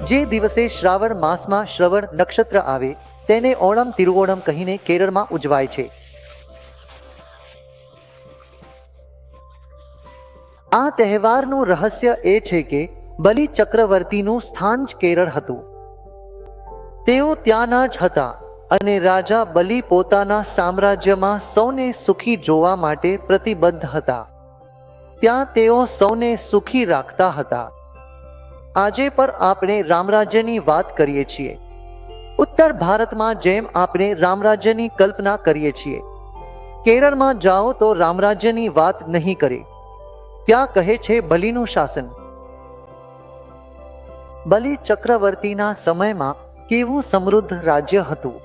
જે દિવસે શ્રાવણ માસમાં શ્રવણ નક્ષત્ર આવે, તેને ઓણમ તિરુઓણમ કહીને કેરળમાં ઉજવાય છે. આ તહેવારનું રહસ્ય એ છે કે બલિ ચક્રવર્તીનું સ્થાન જ કેરળ હતું. તેઓ ત્યાંના જ હતા અને રાજા બલિ પોતાના સામ્રાજ્યમાં સૌને સુખી જોવા માટે પ્રતિબદ્ધ હતા. ત્યાં તેઓ સૌને સુખી રાખતા હતા. આજે પર આપણે રામરાજ્યની વાત કરીએ છીએ. ઉત્તર ભારતમાં જેમ આપણે રામરાજ્યની કલ્પના કરીએ છીએ. કેરળમાં જાઓ તો રામરાજ્યની વાત નહીં કરે. ત્યાં કહે છે બલિનું શાસન. બલિ ચક્રવર્તીના સમયમાં કેવું સમૃદ્ધ રાજ્ય હતું?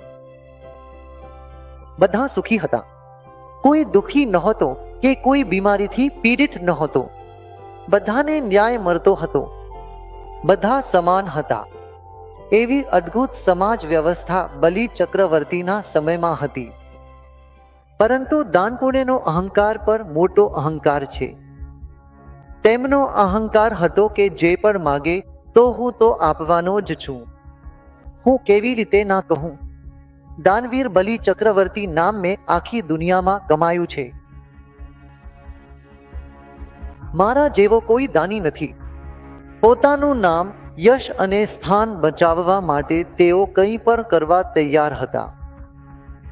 બધા સુખી હતા. કોઈ દુખી નહોતો કે કોઈ બીમારીથી પીડિત નહોતો. બધાને ન્યાય મળતો હતો. બધા સમાન હતા. એવી અદ્ભુત સમાજ વ્યવસ્થા બલિ ચક્રવર્તીના સમયમાં હતી. પરંતુ દાનપુણ્યનો અહંકાર પર મોટો અહંકાર છે. તેમનો અહંકાર હતો કે જે પણ માગે તો હું તો આપવાનો જ છું. હું કેવી રીતે ના કહું? દાનવીર બલિ ચક્રવર્તી નામ મેં આખી દુનિયામાં કમાયું છે. મારા જેવો કોઈ દાની નથી. પોતાનું નામ, યશ અને સ્થાન બચાવવા માટે તેઓ કંઈ પણ કરવા તૈયાર હતા.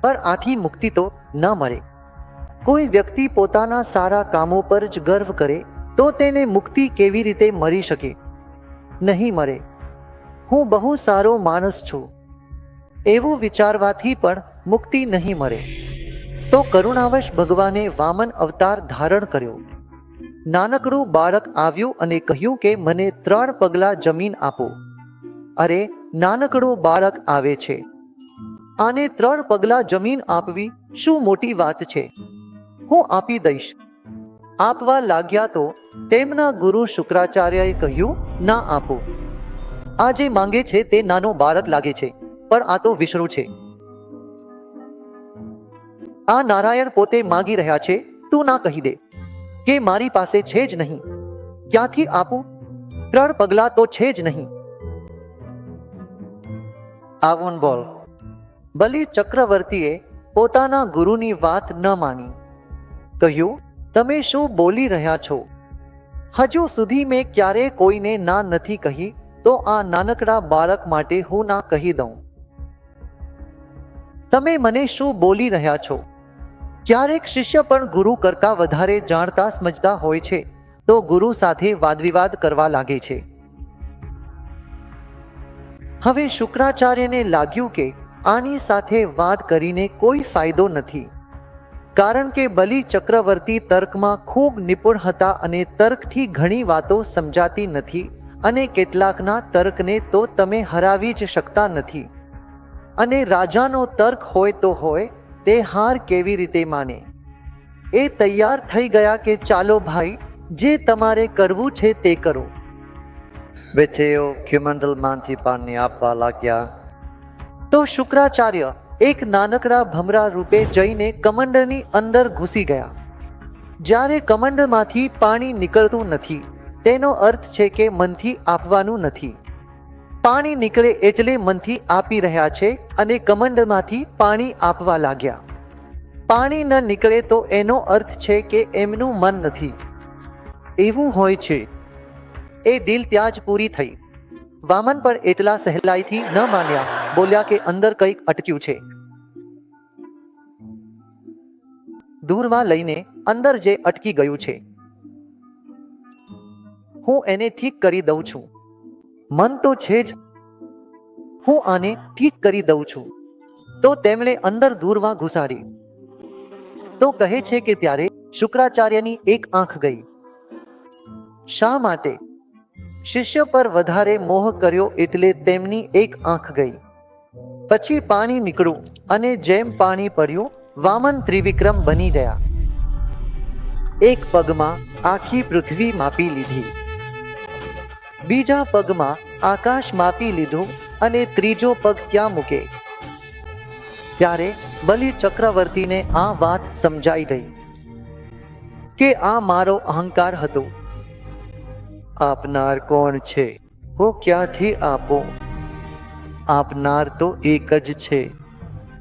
પર આથી મુક્તિ તો ન મળે. કોઈ વ્યક્તિ પોતાના સારા કામો પર જ ગર્વ કરે, તો તેને મુક્તિ કેવી રીતે મળી શકે? નહીં મળે. હું બહુ સારો માણસ છું. એવું વિચારવાથી પણ મુક્તિ નહીં મળે. તો કરુણાવશ ભગવાને વામન અવતાર ધારણ કર્યો. નાનકડું બાળક આવ્યું અને કહ્યું કે, મને ત્રણ પગલા જમીન આપો. અરે, નાનકડું બાળક આવે છે. આને ત્રણ પગલા જમીન આપવી શું મોટી વાત છે? હું આપી દઈશ. આપવા લાગ્યા તો તેમના ગુરુ શુક્રાચાર્યએ કહ્યું, ના આપો. આ જે માંગે છે તે નાનો બાળક લાગે છે, પણ આ તો વિષ્ણુ છે. આ નારાયણ પોતે માગી રહ્યા છે, તું ના કહી દે. કે મારી પાસે છે જ નહીં. ક્યાંથી આપું? ત્રણ પગલા તો છે જ નહીં. આવું બોલ. બલિ ચક્રવર્તીએ પોતાના ગુરુની વાત ન માની. કહ્યું, તમે શું બોલી રહ્યા છો? હજુ સુધી મેં ક્યારે કોઈને ના નથી કહી, તો આ નાનકડા બાળક માટે હું ના કહી દઉં. તમે મને શું બોલી રહ્યા છો? ક્યારેક શિષ્ય પણ ગુરુ કરતાં વધારે જાણતા સમજતા હોય છે, તો ગુરુ સાથે વાદવિવાદ કરવા લાગે છે. હવે શુક્રાચાર્યને લાગ્યું કે આની સાથે વાત કરીને કોઈ ફાયદો નથી. કારણ કે બલિ ચક્રવર્તી તર્કમાં ખૂબ નિપુણ હતા અને તર્કથી ઘણી વાતો સમજાતી નથી અને કેટલાકના તર્કને તો તમે હરાવી જ શકતા નથી. અને રાજાનો તર્ક હોય તો હોય તે હાર કેવી રીતે માને? એ તૈયાર થઈ ગયા કે ચાલો ભાઈ, જે તમારે કરવું છે તે કરો. વિથેઓ ખ્યુમંડલમાંથી પાણી આપવા લાગ્યા. તો શુક્રાચાર્ય એક નાનકડા ભમરા રૂપે જઈને કમંડળની અંદર ઘૂસી ગયા. જ્યારે કમંડળમાંથી પાણી નીકળતું નથી, તેનો અર્થ છે કે મનથી આપવાનું નથી. પાણી નીકળે એટલે મનથી આપી રહ્યા છે અને કમંડમાંથી પાણી આપવા લાગ્યા. પાણી ન નીકળે તો એનો અર્થ છે કે એમનું મન નથી. એવું હોય છે. એ દિલ ત્યાં જ પૂરી થઈ. વામન પણ એટલા સહેલાઈથી ન માન્યા, બોલ્યા કે અંદર કંઈક અટક્યું છે. દૂરમાં લઈને અંદર જે અટકી ગયું છે. હું એને ઠીક કરી દઉં છું. મન તો છે જ. હું આને ઠીક કરી દઉં છું. તો તેમણે અંદર દૂરમાં ઘુસાડી. તો કહે છે કે ત્યારે શુક્રાચાર્યની એક આંખ ગઈ. શા માટે? શિષ્ય પર વધારે મોહ કર્યો એટલે તેમની એક આંખ ગઈ. પછી પાણી નીકળ્યું અને જેમ પાણી પડ્યું, વામન ત્રિવિક્રમ બની ગયા એક પગમાં આખી પૃથ્વી માપી લીધી. બીજા પગમાં આકાશ માપી લીધું અને ત્રીજો પગ ત્યાં મૂકે. ત્યારે બલિ ચક્રવર્તીને આ વાત સમજાઈ ગઈ કે આ મારો અહંકાર હતો. આપનાર કોણ છે? હું ક્યાંથી આપો? આપનાર તો એક જ છે.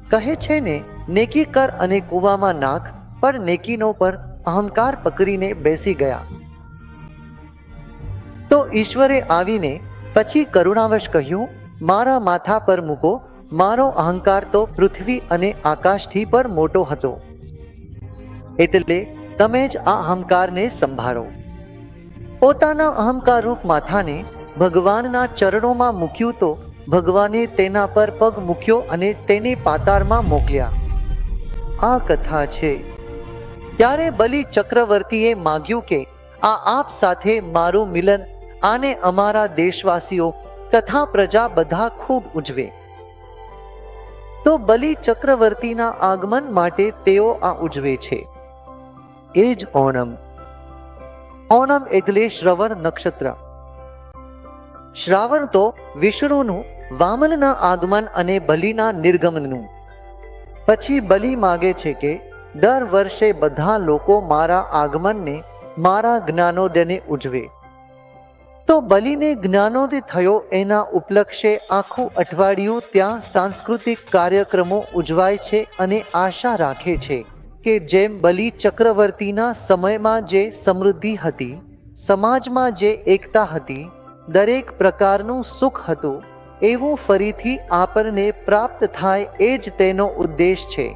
કહે છે ને નેકી કર અને કૂવામાં નાખ, પણ નેકીનો પર અહંકાર પકડીને બેસી ગયા. તો ઈશ્વરે આવીને પછી કરુણાવશ કહ્યું, મારા માથા પર મૂકો, મારો અહંકાર તો પૃથ્વી અને આકાશથી પણ મોટો હતો. એટલે તમે જ આ અહંકારને સંભાળો. પોતાના અહંકારરૂપ માથાને ભગવાનના ચરણોમાં મૂક્યું તો ભગવાને તેના પર પગ મૂક્યો અને તેને પાતાળમાં મોકલ્યા. આ કથા છે. ત્યારે બલિ ચક્રવર્તીએ માગ્યું કે, આ આપ સાથે મારું મિલન આને અમારા દેશવાસીઓ તથા પ્રજા બધા ખૂબ ઉજવે. તો બલિ ચક્રવર્તીના આગમન માટે તેઓ આ ઉજવે છે. એ જ ઓણમ. ઓણમ એટલે શ્રવણ નક્ષત્ર. શ્રાવણ તો વિષ્ણુનું, વામનના આગમન અને બલિના નિર્ગમનનું. પછી બલિ માગે છે કે, દર વર્ષે બધા લોકો મારા આગમનને મારા જ્ઞાનોદયને ઉજવે. તો બલિને જ્ઞાનોદય થયો એના ઉપલક્ષે આખું અઠવાડિયું ત્યાં સાંસ્કૃતિક કાર્યક્રમો ઉજવાય છે અને આશા રાખે છે કે જેમ બલિ ચક્રવર્તીના સમયમાં જે સમૃદ્ધિ હતી, સમાજમાં જે એકતા હતી, દરેક પ્રકારનું સુખ હતું, એવું ફરીથી આપણને પ્રાપ્ત થાય એ જ તેનો ઉદ્દેશ છે.